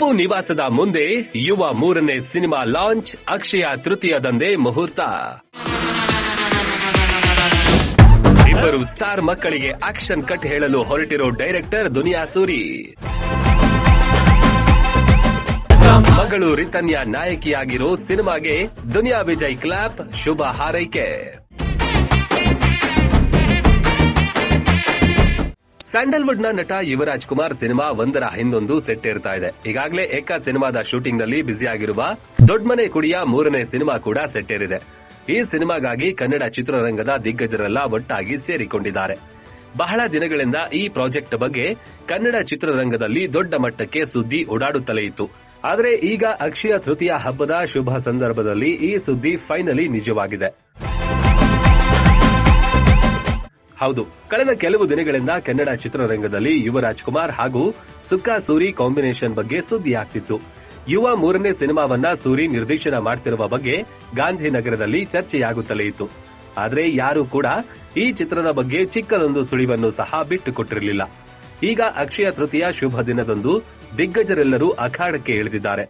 ಅಪ್ಪು ನಿವಾಸದ ಮುಂದೆ ಯುವ ಮೂರನೇ ಸಿನಿಮಾ ಲಾಂಚ್ ಅಕ್ಷಯ ತೃತೀಯದಂದೇ ಮುಹೂರ್ತ. ಇಬ್ಬರು ಸ್ಟಾರ್ ಮಕ್ಕಳಿಗೆ ಆಕ್ಷನ್ ಕಟ್ ಹೇಳಲು ಹೊರಟಿರೋ ಡೈರೆಕ್ಟರ್ ದುನಿಯಾ ಸೂರಿ. ಮಗಳು ರಿತನ್ಯ ನಾಯಕಿಯಾಗಿರೋ ಸಿನಿಮಾಗೆ ದುನಿಯಾ ವಿಜಯ್ ಕ್ಲಾಪ್ ಶುಭ ಹಾರೈಕೆ. ಸ್ಯಾಂಡಲ್ವುಡ್ನ ನಟ ಯುವರಾಜ್ ಕುಮಾರ್ ಸಿನಿಮಾ ಒಂದರ ಹಿಂದೊಂದು ಸೆಟ್ ಇರ್ತಾ ಇದೆ. ಈಗಾಗಲೇ ಏಕ ಸಿನಿಮಾದ ಶೂಟಿಂಗ್ನಲ್ಲಿ ಬ್ಯುಸಿಯಾಗಿರುವ ದೊಡ್ಡಮನೆ ಕುಡಿಯ ಮೂರನೇ ಸಿನಿಮಾ ಕೂಡ ಸೆಟ್ ಏರಿದೆ. ಈ ಸಿನಿಮಾಗಾಗಿ ಕನ್ನಡ ಚಿತ್ರರಂಗದ ದಿಗ್ಗಜರೆಲ್ಲ ಒಟ್ಟಾಗಿ ಸೇರಿಕೊಂಡಿದ್ದಾರೆ. ಬಹಳ ದಿನಗಳಿಂದ ಈ ಪ್ರಾಜೆಕ್ಟ್ ಬಗ್ಗೆ ಕನ್ನಡ ಚಿತ್ರರಂಗದಲ್ಲಿ ದೊಡ್ಡ ಮಟ್ಟಕ್ಕೆ ಸುದ್ದಿ ಓಡಾಡುತ್ತಲೇ ಇತ್ತು. ಆದರೆ ಈಗ ಅಕ್ಷಯ ತೃತೀಯ ಹಬ್ಬದ ಶುಭ ಸಂದರ್ಭದಲ್ಲಿ ಈ ಸುದ್ದಿ ಫೈನಲಿ ನಿಜವಾಗಿದೆ. ಹೌದು. ಕಳೆದ ಕೆಲವು ದಿನಗಳಿಂದ ಕನ್ನಡ ಚಿತ್ರರಂಗದಲ್ಲಿ ಯುವ ರಾಜ್ಕುಮಾರ್ ಹಾಗೂ ಸುಕ್ಕಾ ಸೂರಿ ಕಾಂಬಿನೇಷನ್ ಬಗ್ಗೆ ಸುದ್ದಿ ಆಗ್ತಿತ್ತು. ಯುವ ಮೂರನೇ ಸಿನಿಮಾವನ್ನ ಸೂರಿ ನಿರ್ದೇಶನ ಮಾಡ್ತಿರುವ ಬಗ್ಗೆ ಗಾಂಧಿನಗರದಲ್ಲಿ ಚರ್ಚೆಯಾಗುತ್ತಲೇ ಇತ್ತು. ಆದರೆ ಯಾರೂ ಕೂಡ ಈ ಚಿತ್ರದ ಬಗ್ಗೆ ಚಿಕ್ಕದೊಂದು ಸುಳಿವನ್ನು ಸಹ ಬಿಟ್ಟುಕೊಟ್ಟಿರಲಿಲ್ಲ. ಈಗ ಅಕ್ಷಯ ತೃತೀಯ ಶುಭ ದಿನದಂದು ದಿಗ್ಗಜರೆಲ್ಲರೂ ಅಖಾಡಕ್ಕೆ ಇಳಿದಿದ್ದಾರೆ.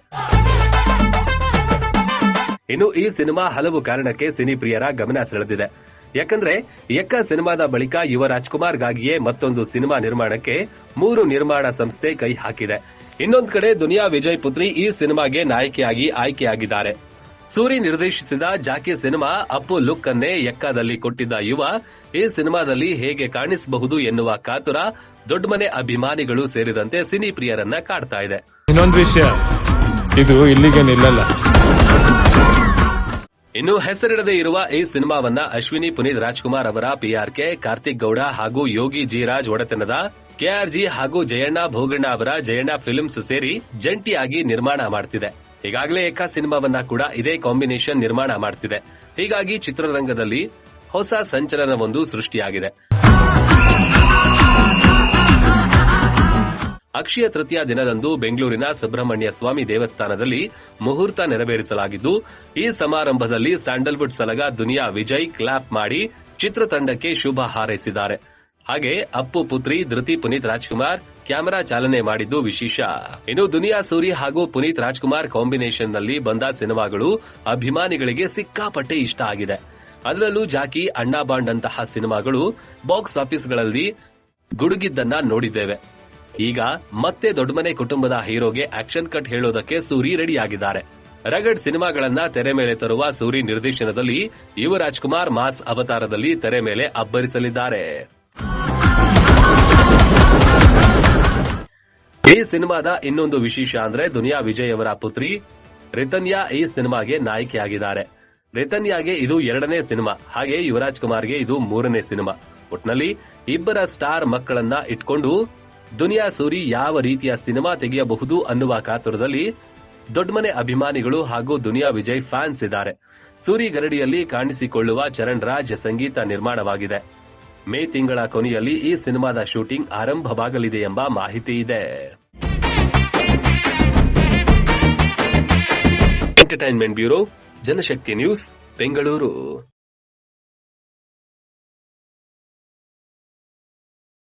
ಇನ್ನು ಈ ಸಿನಿಮಾ ಹಲವು ಕಾರಣಕ್ಕೆ ಸಿನಿ ಪ್ರಿಯರ ಗಮನ ಸೆಳೆದಿದೆ. ಯಾಕಂದ್ರೆ ಯಕ್ಕ ಸಿನಿಮಾದ ಬಳಿಕ ಯುವ ರಾಜ್ಕುಮಾರ್ಗಾಗಿಯೇ ಮತ್ತೊಂದು ಸಿನಿಮಾ ನಿರ್ಮಾಣಕ್ಕೆ ಮೂರು ನಿರ್ಮಾಣ ಸಂಸ್ಥೆ ಕೈ ಹಾಕಿದೆ. ಇನ್ನೊಂದು ಕಡೆ ದುನಿಯಾ ವಿಜಯ್ ಪುತ್ರಿ ಈ ಸಿನಿಮಾಗೆ ನಾಯಕಿಯಾಗಿ ಆಯ್ಕೆಯಾಗಿದ್ದಾರೆ. ಸೂರಿ ನಿರ್ದೇಶಿಸಿದ ಜಾಕಿ ಸಿನಿಮಾ ಅಪ್ಪು ಲುಕ್ ಅನ್ನೇ ಎಕ್ಕದಲ್ಲಿ ಕೊಟ್ಟಿದ್ದ ಯುವ ಈ ಸಿನಿಮಾದಲ್ಲಿ ಹೇಗೆ ಕಾಣಿಸಬಹುದು ಎನ್ನುವ ಕಾತುರ ದೊಡ್ಡಮನೆ ಅಭಿಮಾನಿಗಳು ಸೇರಿದಂತೆ ಸಿನಿ ಪ್ರಿಯರನ್ನ ಕಾಡ್ತಾ ಇದೆ. ಇನ್ನೊಂದು ವಿಷಯ, ಇದು ಇಲ್ಲಿಗೆ ನಿಲ್ಲಲ್ಲ ಇನ್ನು ಹೆಸರಿಡದೇ ಇರುವ ಈ ಸಿನಿಮಾವನ್ನ ಅಶ್ವಿನಿ ಪುನೀತ್ ರಾಜ್ಕುಮಾರ್ ಅವರ ಪಿಆರ್ಕೆ, ಕಾರ್ತಿಕ್ ಗೌಡ ಹಾಗೂ ಯೋಗಿ ಜಿ ರಾಜ್ ಒಡೆತನದ ಕೆಆರ್ಜಿ ಹಾಗೂ ಜಯಣ್ಣ ಭೋಗಣ್ಣ ಅವರ ಜಯಣ್ಣ ಫಿಲ್ಮ್ಸ್ ಸೇರಿ ಜಂಟಿಯಾಗಿ ನಿರ್ಮಾಣ ಮಾಡ್ತಿದೆ. ಈಗಾಗಲೇ ಏಕ ಸಿನಿಮಾವನ್ನ ಕೂಡ ಇದೇ ಕಾಂಬಿನೇಷನ್ ನಿರ್ಮಾಣ ಮಾಡ್ತಿದೆ. ಹೀಗಾಗಿ ಚಿತ್ರರಂಗದಲ್ಲಿ ಹೊಸ ಸಂಚಲನವೊಂದು ಸೃಷ್ಟಿಯಾಗಿದೆ. ಅಕ್ಷಯ ತೃತೀಯ ದಿನದಂದು ಬೆಂಗಳೂರಿನ ಸುಬ್ರಹ್ಮಣ್ಯ ಸ್ವಾಮಿ ದೇವಸ್ಥಾನದಲ್ಲಿ ಮುಹೂರ್ತ ನೆರವೇರಿಸಲಾಗಿದ್ದು, ಈ ಸಮಾರಂಭದಲ್ಲಿ ಸ್ಯಾಂಡಲ್ವುಡ್ ಸಲಗ ದುನಿಯಾ ವಿಜಯ್ ಕ್ಲಾಪ್ ಮಾಡಿ ಚಿತ್ರತಂಡಕ್ಕೆ ಶುಭ ಹಾರೈಸಿದ್ದಾರೆ. ಹಾಗೆ ಅಪ್ಪು ಪುತ್ರಿ ಧೃತಿ ಪುನೀತ್ ರಾಜ್ಕುಮಾರ್ ಕ್ಯಾಮೆರಾ ಚಾಲನೆ ಮಾಡಿದ್ದು ವಿಶೇಷ. ಇನ್ನು ದುನಿಯಾ ಸೂರಿ ಹಾಗೂ ಪುನೀತ್ ರಾಜ್ಕುಮಾರ್ ಕಾಂಬಿನೇಷನ್ನಲ್ಲಿ ಬಂದ ಸಿನಿಮಾಗಳು ಅಭಿಮಾನಿಗಳಿಗೆ ಸಿಕ್ಕಾಪಟ್ಟೆ ಇಷ್ಟ ಆಗಿದೆ. ಅದರಲ್ಲೂ ಜಾಕಿ, ಅಣ್ಣಾ ಬಾಂಡ್ ಅಂತಹ ಸಿನಿಮಾಗಳು ಬಾಕ್ಸ್ ಆಫೀಸ್ಗಳಲ್ಲಿ ಗುಡುಗಿದ್ದನ್ನ ನೋಡಿದ್ದೇವೆ. ಈಗ ಮತ್ತೆ ದೊಡ್ಡಮನೆ ಕುಟುಂಬದ ಹೀರೋಗೆ ಆಕ್ಷನ್ ಕಟ್ ಹೇಳೋದಕ್ಕೆ ಸೂರಿ ರೆಡಿಯಾಗಿದ್ದಾರೆ. ರಗಡ್ ಸಿನಿಮಾಗಳನ್ನ ತೆರೆ ಮೇಲೆ ತರುವ ಸೂರಿ ನಿರ್ದೇಶನದಲ್ಲಿ ಯುವರಾಜ್ ಕುಮಾರ್ ಮಾಸ್ ಅವತಾರದಲ್ಲಿ ತೆರೆ ಮೇಲೆ ಅಬ್ಬರಿಸಲಿದ್ದಾರೆ. ಈ ಸಿನಿಮಾದ ಇನ್ನೊಂದು ವಿಶೇಷ ಅಂದ್ರೆ ದುನಿಯಾ ವಿಜಯ್ ಅವರ ಪುತ್ರಿ ರಿತನ್ಯಾ ಈ ಸಿನಿಮಾಗೆ ನಾಯಕಿಯಾಗಿದ್ದಾರೆ. ರಿತನ್ಯಾಗೆ ಇದು ಎರಡನೇ ಸಿನಿಮಾ, ಹಾಗೆ ಯುವರಾಜ್ ಕುಮಾರ್ಗೆ ಇದು ಮೂರನೇ ಸಿನಿಮಾ. ಒಟ್ನಲ್ಲಿ ಇಬ್ಬರ ಸ್ಟಾರ್ ಮಕ್ಕಳನ್ನ ಇಟ್ಕೊಂಡು ದುನಿಯಾ ಸೂರಿ ಯಾವ ರೀತಿಯ ಸಿನಿಮಾ ತೆಗೆಯಬಹುದು ಅನ್ನುವ ಕಾತುರದಲ್ಲಿ ದೊಡ್ಡಮನೆ ಅಭಿಮಾನಿಗಳು ಹಾಗೂ ದುನಿಯಾ ವಿಜಯ್ ಫ್ಯಾನ್ಸ್ ಇದ್ದಾರೆ. ಸೂರಿ ಗರಡಿಯಲ್ಲಿ ಕಾಣಿಸಿಕೊಳ್ಳುವ ಚರಣ್ ರಾಜ್ ಸಂಗೀತ ನಿರ್ಮಾಣವಾಗಿದೆ. ಮೇ ತಿಂಗಳ ಕೊನೆಯಲ್ಲಿ ಈ ಸಿನಿಮಾದ ಶೂಟಿಂಗ್ ಆರಂಭವಾಗಲಿದೆ ಎಂಬ ಮಾಹಿತಿ ಇದೆ. Entertainment bureau, Janashakti news, Bengaluru.